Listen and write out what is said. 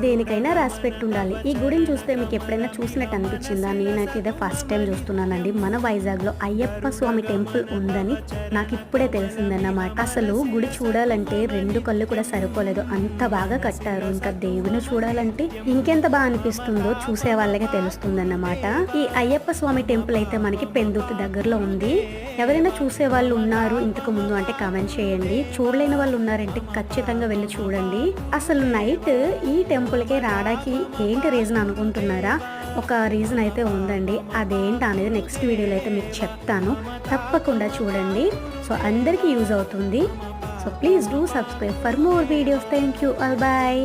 దేనికైనా రెస్పెక్ట్ ఉండాలి ఈ గుడిని చూస్తే మీకు ఎప్పుడైనా చూసినట్టు అనిపించిందా? నేనైతే ఇదే ఫస్ట్ టైం చూస్తున్నానండి. మన వైజాగ్లో అయ్యప్ప స్వామి టెంపుల్ ఉందని నాకు ఇప్పుడే తెలిసిందన్నమాట. అసలు గుడి చూడాలంటే రెండు కళ్ళు కూడా సరిపోలేదు. అంత బాగా కట్టారు. ఇంకా దేవుని చూడాలంటే ఇంకెంత బాగా అనిపిస్తుందో చూసే వాళ్ళకే తెలుస్తుందన్నమాట. ఈ అయ్యప్ప స్వామి టెంపుల్ అయితే మనకి పెందుర్తి దగ్గరలో ఉంది. ఎవరైనా చూసే వాళ్ళు ఉన్నారు ఇంతకు ముందు అంటే కామెంట్ చేయండి. చూడలేని వాళ్ళు ఉన్నారంటే ఖచ్చితంగా వెళ్ళి చూడండి. అసలు నైట్ ఈ టెంపుల్కి రావడానికి ఏంటి రీజన్ అనుకుంటున్నారా? ఒక రీజన్ అయితే ఉందండి. అదేంటి అనేది నెక్స్ట్ వీడియోలో అయితే మీకు చెప్తాను. తప్పకుండా చూడండి. సో అందరికీ యూజ్ అవుతుంది. So please do subscribe for more videos. Thank you all bye.